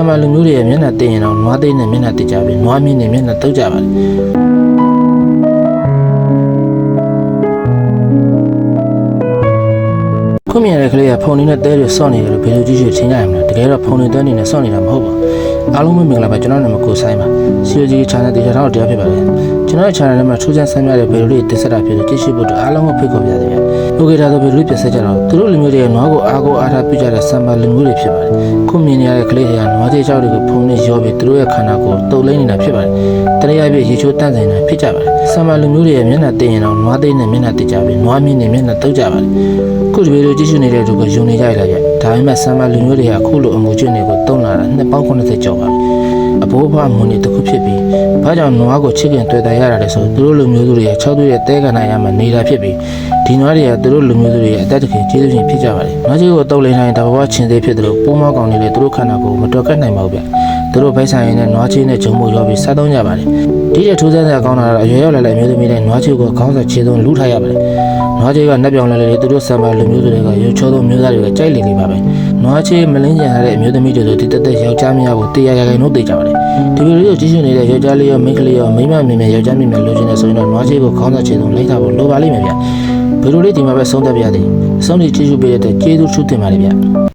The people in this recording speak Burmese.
အမှလူမျိုးတွေရဲ့မျက်နှာတင်ရင်တော့နွားသိန်းနဲ့မျက်နှာတင်ကြပြီးနွားမြင့်နဲ့မျက်နှာတုတ်ကြပါလေခုမြင်ရတဲ့ကလေးကဖုန်နေနဲ့တဲတွေစော့နေတယ်လို့ဘယ်လိုကြည့်ရှုထင်ကြရမလဲတကယ်တော့ဖုန်နေတဲနေနဲ့စော့နေတာမဟုတ်ပါဘူးအားလုံးပဲမင်္ဂလာပါကျွန်တော်နာမည်ကိုဆိုင်ပါ COG channel တေချာတော့တရားဖြစ်ပါတယ် ကျွန်တော်ရဲ့ channel ထဲမှာထူးခြားဆန်းပြတဲ့ဗီဒီယိုလေးတင်ဆက်တာဖြစ်လို့ကြည့်ရှုဖို့အတွက်အားလုံးကိုဖိတ်ခေါ်ပါရစေဗျ။ Okay ဒါဆိုဗီဒီယိုလေးပြန်ဆက်ကြတော့သူတို့လူမျိုးတွေရဲ့နွားကိုအားကိုအားထားပြကြတဲ့ဆမ်ဘာလူမျိုးတွေဖြစ်ပါတယ်ခုမြင်နေရတဲ့ကလေးတွေကနွားသေးချောက်တွေကိုဖုံနဲ့ရောပြီးသူတို့ရဲ့ခန္ဓာကိုယ်တုပ်လိမ့်နေတာဖြစ်ပါတယ်တရရပြည့်ရေချိုးတန့်ဆိုင်နေတာဖြစ်ကြပါတယ်ဆမ်ဘာလူမျိုးတွေရဲ့မျက်နှာတင်ရင်တော့နွားသေးနဲ့မျက်နှာတင်ကြပြီးနွားမြင့်နဲ့မျက်နှာတုပ်ကြပါတယ်ခုဒီဗီဒီယိုကြည့်ရှုနေတဲ့သူကယုံနေကြရလားဗျဒါပေမဲ့ဆမ်ဘာလူမျိုးတွေကအခုလိုအမှုကျွတွေကိုတုံးလာတာနှစ်ပေါင်း90ကျော်ပါပြီ အဘိုးဘွားမွန်နေတစ်ခုဖြစ်ပြီးဘာကြောင့်နွားကိုချစ်ခင်တွေ့တယ်ရတာလဲဆိုသူတို့လူမျိုးစုတွေရဲ့၆သူရဲ့တဲကနာရမှာနေတာဖြစ်ပြီးဒီနွားတွေကသူတို့လူမျိုးစုတွေရဲ့အသက်တခင်ကျေးဇူးရှင်ဖြစ်ကြပါတယ်နွားကြီးကိုတုပ်လိမ့်နိုင်တဘဝချင်းသေးဖြစ်တယ်လို့ပိုးမောက်ကောင်တွေလည်းသူတို့ခန္ဓာကိုယ်မတော်ကတ်နိုင်ပါဘူးဗျ သူတို့ဗိုက်ဆိုင်ရင်နဲ့နွားချေးနဲ့ဂျုံမို့ရောပြီးစားသုံးကြပါတယ်ဒီတဲ့ထိုးဆန်းစရာကောင်းတာကတော့အရွယ်ရောက်လာတဲ့မျိုးသမီးတွေနွားချေးကိုခေါင်းစားချေသုံးလူထားရပါတယ်နွားချေးကနှက်ပြောင်လဲလေသူတို့ဆံပါလူမျိုးစုတွေကရုပ်ချောသောမျိုးသားတွေကကြိုက်လေလေပါပဲနွားချေးမလင်းကြံရတဲ့အမျိုးသမီးတွေဆိုဒီတက်တက်ယောက်ျားများကိုတရားရခိုင်လို့သိကြပါတယ်ဒီဗီဒီယိုကြည့်ရှုနေတဲ့ယောက်ျားလေးရောမိန်းကလေးရောမိန်းမမြင်မြင်ယောက်ျားမြင်မြင်လိုချင်တဲ့ဆိုရင်တော့နွားချေးကိုခေါင်းစားချေဆုံးလိုက်တာဖို့လိုပါလိမ့်မယ်ဗျဗီဒီယိုလေးဒီမှာပဲဆုံးသက်ပြရသည်အဆုံးထိကြည့်ရှုပေးတဲ့အတွက်ကျေးဇူးထူးတင်ပါတယ်ဗျ